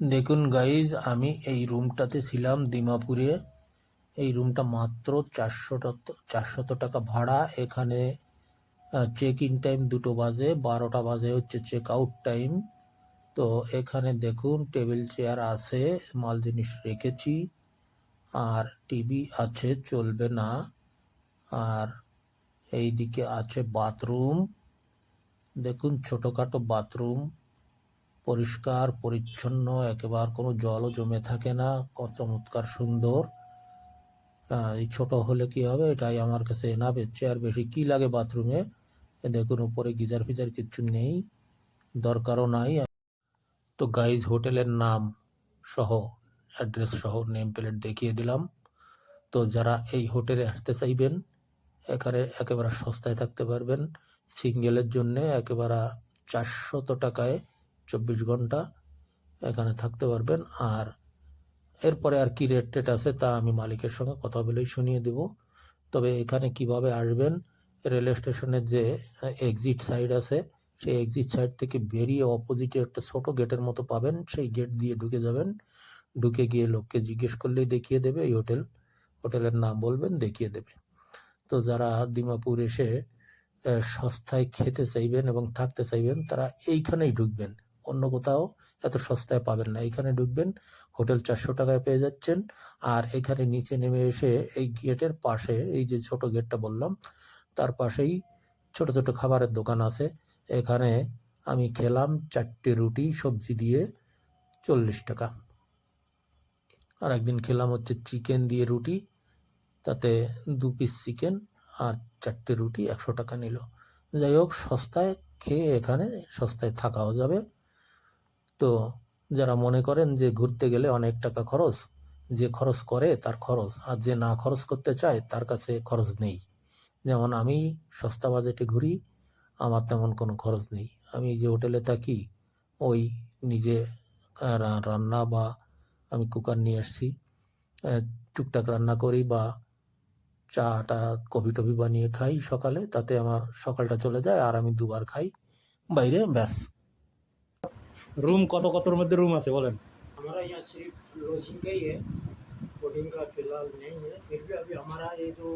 দেখুন গাইজ আমি এই রুমটাতে ছিলাম দিমাপুরে। এই রুমটা মাত্র চারশো চারশত টাকা ভাড়া। এখানে চেক ইন টাইম দুটো বাজে, বারোটা বাজে হচ্ছে চেক আউট টাইম তো এখানে দেখুন টেবিল চেয়ার আছে, মাল জিনিস রেখেছি। আর টিভি আছে, চলবে না। আর এইদিকে আছে বাথরুম দেখুন, ছোটোখাটো বাথরুম পরিষ্কার, পরিচ্ছন্ন, একেবারে কোনো জলও জমে থাকে না, কত চমৎকার সুন্দর। এই ছোট হলে কি হবে? এটাই আমার কাছে এনা এনাবে আর বেশি কি লাগে বাথরুমে দেখুন, উপরে গিজার ফিজার কিচ্ছু নেই, দরকারও নাই। তো গাইজ হোটেলের নাম সহ অ্যাড্রেস সহ নেম প্লেট দেখিয়ে দিলাম। তো যারা এই হোটেলে আসতে চাইবেন, এখানে একেবারে সস্তায় থাকতে পারবেন। সিঙ্গেলের জন্যে একেবারে চারশত টাকায় চব্বিশ ঘণ্টা এখানে থাকতে পারবেন। আর এরপরে আর কি রেট টেট আছে তা আমি মালিকের সঙ্গে কথা বলেই শুনিয়ে দেব। তবে এখানে কীভাবে আসবেন, রেল স্টেশনের যে এক্সিট সাইড আছে, সেই এক্সিট সাইড থেকে বেরিয়ে অপোজিটে একটা ছোট গেটের মতো পাবেন। সেই গেট দিয়ে ঢুকে যাবেন। ঢুকে গিয়ে লোককে জিজ্ঞেস করলেই দেখিয়ে দেবে এই হোটেল হোটেলের নাম বলবেন, দেখিয়ে দেবে। তো যারা দিমাপুর এসে সস্তায় খেতে চাইবেন এবং থাকতে চাইবেন, তারা এইখানেই ঢুকবেন। অন্য কোথাও এত সস্তায় পাবেন না। এখানে ঢুকবেন, হোটেল চারশো টাকায় পেয়ে যাচ্ছেন। আর এখানে নিচে নেমে এসে এই গেটের পাশে, এই যে ছোট গেটটা বললাম, তার পাশেই ছোট ছোট খাবারের দোকান আছে। এখানে আমি খেলাম চারটে রুটি, সবজি দিয়ে চল্লিশ টাকা। আর একদিন খেলাম হচ্ছে চিকেন দিয়ে রুটি, তাতে দু পিস চিকেন আর চারটে রুটি একশো টাকা নিল। যাই হোক, সস্তায় খেয়ে এখানে সস্তায় থাকাও যাবে। তো যারা মনে করেন যে ঘুরতে গেলে অনেক টাকা খরচ যে খরচ করে তার খরচ আর যে না খরচ করতে চায় তার কাছে খরচ নেই। যেমন আমি সস্তা বাজেটে ঘুরি আমার তেমন কোনো খরচ নেই। আমি যে হোটেলে থাকি ওই নিজে রান্না বা আমি কুকার নিয়ে আহ, টুকটাক রান্না করি বা চাটা কফি টফি বানিয়ে খাই সকালে তাতে আমার সকালটা চলে যায় আর আমি দুবার খাই। বাইরে ব্যাস। রুম কত কতর মধ্যে রুম আছে বলেন हमारा यहाँ सिर्फ लॉजिंग का ही है बोटिंग का फिलहाल नहीं है फिर भी अभी हमारा ये जो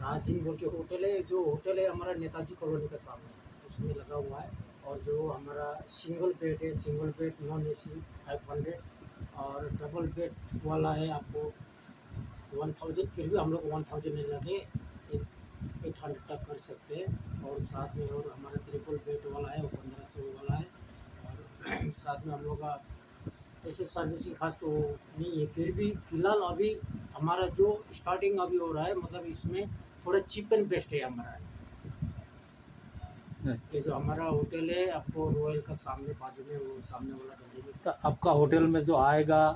राजीव बोल के होटल है जो होटल है हमारा नेताजी कॉलोनी के सामने उसमें लगा हुआ है और जो हमारा सिंगल बेड है single bed non A C five hundred और डबल बेड वाला है आपको वन थाउजेंड फिर भी हम लोग वन थाउजेंड नहीं लगे एट हंड्रेड तक कर सकते हैं और साथ में और हमारा ट्रिपल बेड वाला है वो पंद्रह सौ वाला है और साथ में हम लोग का ऐसे सर्विसिंग खास तो नहीं है। फिर भी फ़िलहाल अभी हमारा जो स्टार्टिंग अभी हो रहा है मतलब इसमें थोड़ा चीप एंड बेस्ट है हमारा। ये जो हमारा होटल है आपको रॉयल का सामने बाजू में वो सामने वाला गली में। तो आपका होटल में जो आएगा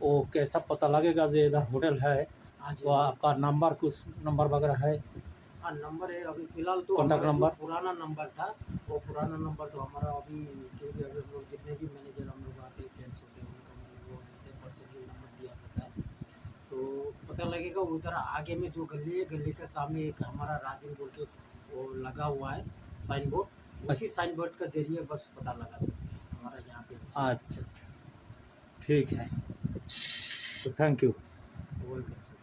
वो कैसा पता लगेगा जो इधर होटल है? हाँ वो आपका नंबर कुछ नंबर वगैरह है? हाँ नंबर है। अभी फ़िलहाल तो जो number? पुराना नंबर था वो पुराना नंबर तो हमारा अभी क्योंकि अभी हम लोग जितने भी मैनेजर हम लोग आते हैं चेंज होते हैं उनका मतलब वो देते हैं पर्सनली नंबर दिया जाता है तो पता लगेगा उधर आगे में जो गली है गली के सामने एक हमारा राजन बोल के वो लगा हुआ है साइन बोर्ड उसी साइन बोर्ड का ज़रिए बस पता लगा सकते हैं हमारा यहाँ पे अच्छा ठीक है। तो थैंक यू वेलकम